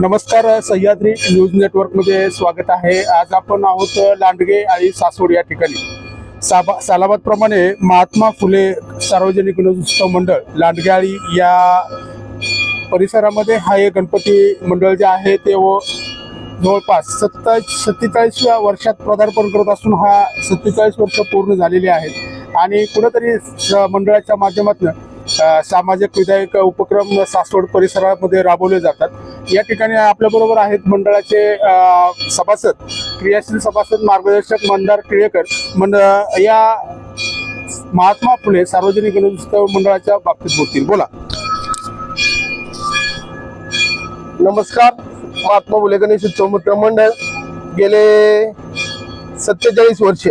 नमस्कार सह्याद्री न्यूज नेटवर्कमध्ये स्वागत आहे. आज आपण आहोत लांडगे आणि सासवड या ठिकाणी. साबा सालाबादप्रमाणे महात्मा फुले सार्वजनिक गणेशोत्सव मंडळ लांडगेआळी या परिसरामध्ये हा एक गणपती मंडळ जे आहे ते व जवळपास सत्ता सत्तेचाळीसव्या वर्षात पदार्पण करत असून हा सत्तेचाळीस वर्ष पूर्ण झालेली आहेत. आणि कुठंतरी मंडळाच्या माध्यमातून सामाजिक विधायक उपक्रम सासवड परिसरामध्ये राबवले जातात. या ठिकाणी आपल्याबरोबर आहेत मंडळाचे सभासद क्रियाशील सभासद मार्गदर्शक मंदार टिळेकर मंड या महात्मा फुले सार्वजनिक गणेशोत्सव मंडळाच्या बाबतीत बोलतील. बोला. नमस्कार. महात्मा फुले गणेश उत्सव मित्र मंडळ. गेले सत्तेचाळीस वर्ष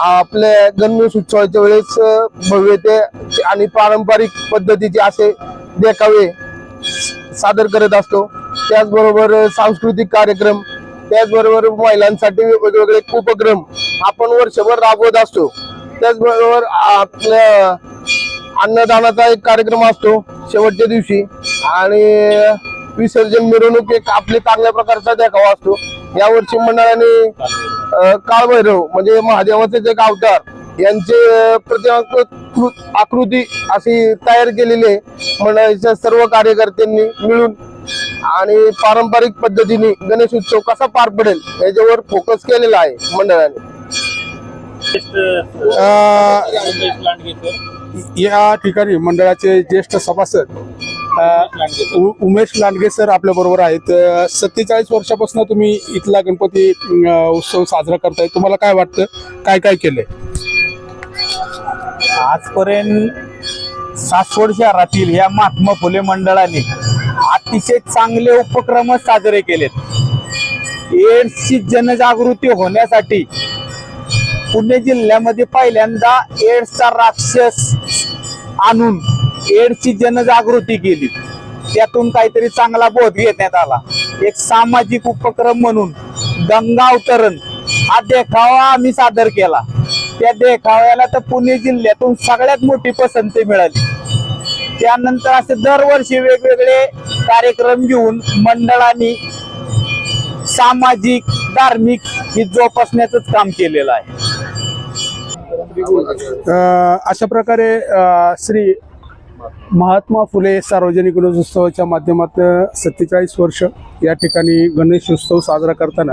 आपल्या गणेश उत्सवाच्या वेळेस भव्य भव्यते आणि पारंपरिक पद्धतीचे असे देखावे सादर करत असतो. त्याचबरोबर सांस्कृतिक कार्यक्रम त्याचबरोबर महिलांसाठी वेगवेगळे उपक्रम आपण वर्षभर राबवत असतो. त्याचबरोबर आपल्या अन्नदानाचा एक कार्यक्रम असतो शेवटच्या दिवशी आणि विसर्जन मिरवणूक एक आपले चांगल्या प्रकारचा देखावा असतो. यावर्षी मंडळाने काळभैरव म्हणजे महादेवाचे जे एक अवतार यांचे प्रतिमाकृत आकृती अशी तयार केलेली आहे. मंडळाच्या सर्व कार्यकर्त्यांनी मिळून आणि पारंपरिक पद्धतीने गणेश उत्सव कसा पार पडेल याच्यावर फोकस केलेला आहे मंडळाने. या ठिकाणी मंडळाचे ज्येष्ठ सभासद उमेश लांडगे सर आपल्या बरोबर आहेत. सत्तेचाळीस वर्षापासून तुम्ही इथला गणपती उत्सव साजरा करताय. तुम्हाला काय वाटतं? काय काय केलंय? आजपर्यंत सासवड शहरातील या महात्मा फुले मंडळाने अतिशय चांगले उपक्रम साजरे केलेत. एड्सची जनजागृती होण्यासाठी पुणे जिल्ह्यामध्ये पहिल्यांदा एड्सचा राक्षस आणून एड्सची जनजागृती केली. त्यातून काहीतरी चांगला बोध घेण्यात आला. एक सामाजिक उपक्रम म्हणून गंगा अवतरण हा देखावा आम्ही सादर केला. त्या देखाव्याला तर पुणे जिल्ह्यातून सगळ्यात मोठी पसंती मिळाली. त्यानंतर असे दरवर्षी वेगवेगळे कार्यक्रम घेऊन मंडळांनी सामाजिक धार्मिक ही जोपासण्याचंच काम केलेलं आहे. अशा प्रकारे श्री महात्मा फुले सार्वजनिक गणेशोत्सवाच्या माध्यमातून सत्तेचाळीस वर्ष या ठिकाणी गणेशोत्सव साजरा करताना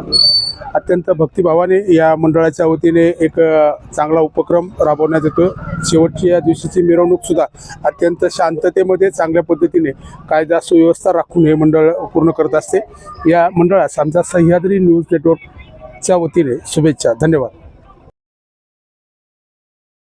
अत्यंत भक्तिभावाने या मंडळाच्या वतीने एक चांगला उपक्रम राबवण्यात येतो. शेवटची या दिवशीची मिरवणूक सुद्धा अत्यंत शांततेमध्ये चांगल्या पद्धतीने कायदा सुव्यवस्था राखून हे मंडळ पूर्ण करत असते. या मंडळास आमचा सह्याद्री न्यूज नेटवर्कच्या वतीने शुभेच्छा. धन्यवाद.